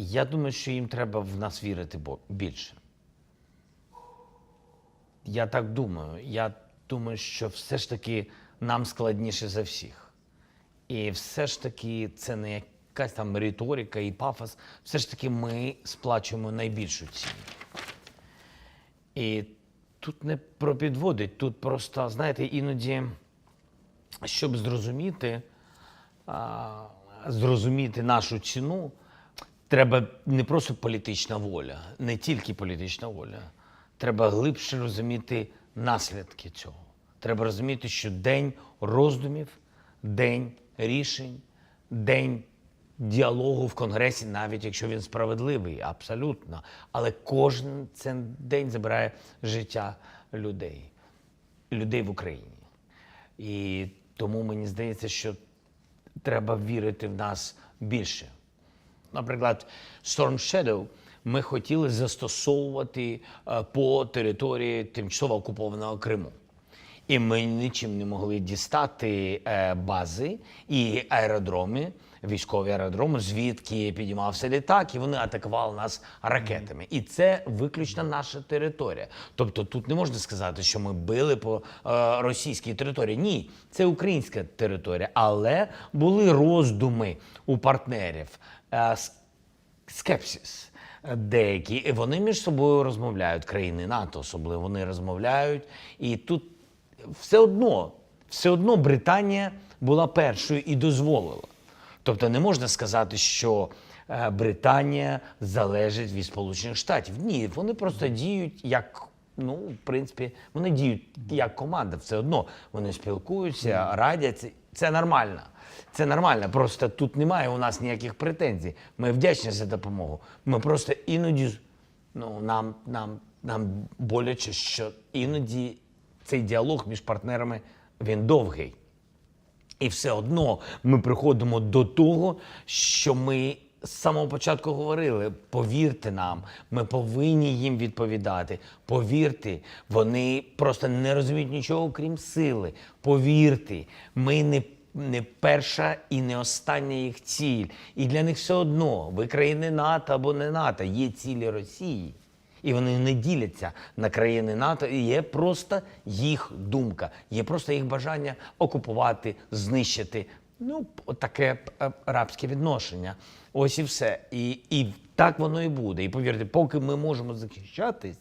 Я думаю, що їм треба в нас вірити більше. Я так думаю. Я думаю, що все ж таки нам складніше за всіх. І все ж таки це не якась там риторика і пафос. Все ж таки ми сплачуємо найбільшу ціну. І тут не про підводить, тут просто, знаєте, іноді, щоб зрозуміти, зрозуміти нашу ціну, треба не просто політична воля, не тільки політична воля. Треба глибше розуміти наслідки цього. Треба розуміти, що день роздумів, день рішень, день діалогу в Конгресі, навіть якщо він справедливий, абсолютно. Але кожен цей день забирає життя людей, людей в Україні. І тому мені здається, що треба вірити в нас більше. Наприклад, Storm Shadow ми хотіли застосовувати е, по території тимчасово окупованого Криму. І ми нічим не могли дістати е, бази і аеродроми, військові аеродроми, звідки підіймався літак, і вони атакували нас ракетами. І це виключно наша територія. Тобто тут не можна сказати, що ми били по е, російській території. Ні, це українська територія. Але були роздуми у партнерів. Е, с- скепсис деякі, і вони між собою розмовляють, країни НАТО особливо вони розмовляють. І тут все одно, все одно Британія була першою і дозволила. Тобто не можна сказати, що е, Британія залежить від Сполучених Штатів. Ні, вони просто діють як. Ну, в принципі, вони діють як команда, все одно вони спілкуються, радяться. Це нормально. Це нормально. Просто тут немає у нас ніяких претензій. Ми вдячні за допомогу. Ми просто іноді ну, нам, нам, нам боляче, що іноді цей діалог між партнерами він довгий. І все одно ми приходимо до того, що ми з самого початку говорили: повірте нам, ми повинні їм відповідати. Повірте, вони просто не розуміють нічого, крім сили. Повірте, ми не. Не перша і не остання їх ціль. І для них все одно, ви країни НАТО або не НАТО, є цілі Росії. І вони не діляться на країни НАТО. І є просто їх думка, є просто їх бажання окупувати, знищити. Ну, таке е, рабське відношення. Ось і все. І, і так воно і буде. І повірте, поки ми можемо захищатись,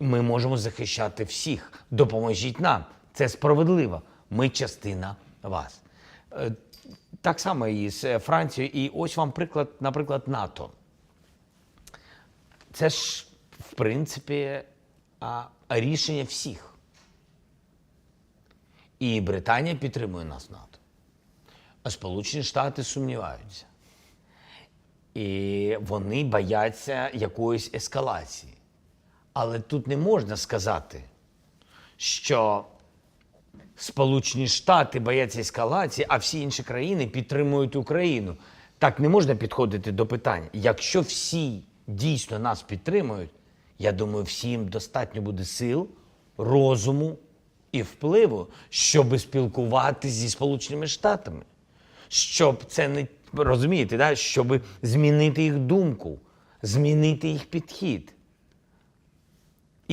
ми можемо захищати всіх. Допоможіть нам. Це справедливо. Ми частина вас. Так само і з Францією. І ось вам приклад, наприклад, НАТО. Це ж, в принципі, рішення всіх. І Британія підтримує нас НАТО. А Сполучені Штати сумніваються. І вони бояться якоїсь ескалації. Але тут не можна сказати, що Сполучені Штати бояться ескалації, а всі інші країни підтримують Україну. Так не можна підходити до питання. Якщо всі дійсно нас підтримують, я думаю, всім достатньо буде сил, розуму і впливу, щоб спілкуватися зі Сполученими Штатами. Щоб це не розумієте, да? щоб змінити їх думку, змінити їх підхід.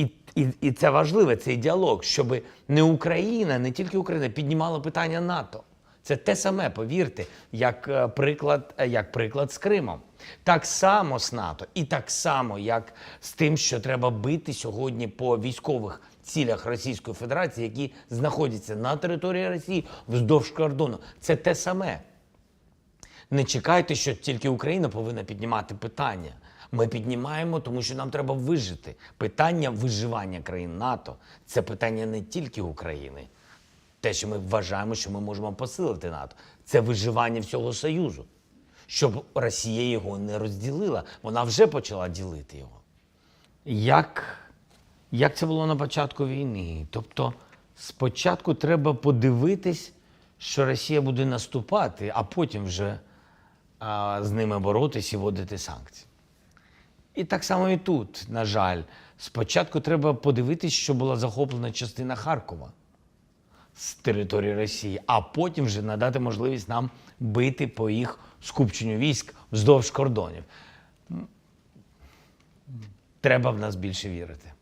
І, і, і це важливо, цей діалог, щоб не Україна, не тільки Україна піднімала питання НАТО. Це те саме, повірте, як е, приклад, е, як приклад з Кримом. Так само з НАТО, і так само, як з тим, що треба бити сьогодні по військових цілях Російської Федерації, які знаходяться на території Росії вздовж кордону. Це те саме. Не чекайте, що тільки Україна повинна піднімати питання. Ми піднімаємо, тому що нам треба вижити. Питання виживання країн НАТО це питання не тільки України. Те, що ми вважаємо, що ми можемо посилити НАТО, це виживання всього Союзу. Щоб Росія його не розділила, вона вже почала ділити його. Як, як це було на початку війни? Тобто, спочатку треба подивитись, що Росія буде наступати, а потім вже а, з ними боротись і вводити санкції. І так само і тут, на жаль, спочатку треба подивитись, що була захоплена частина Харкова з території Росії, а потім вже надати можливість нам бити по їх скупченню військ вздовж кордонів. Треба в нас більше вірити.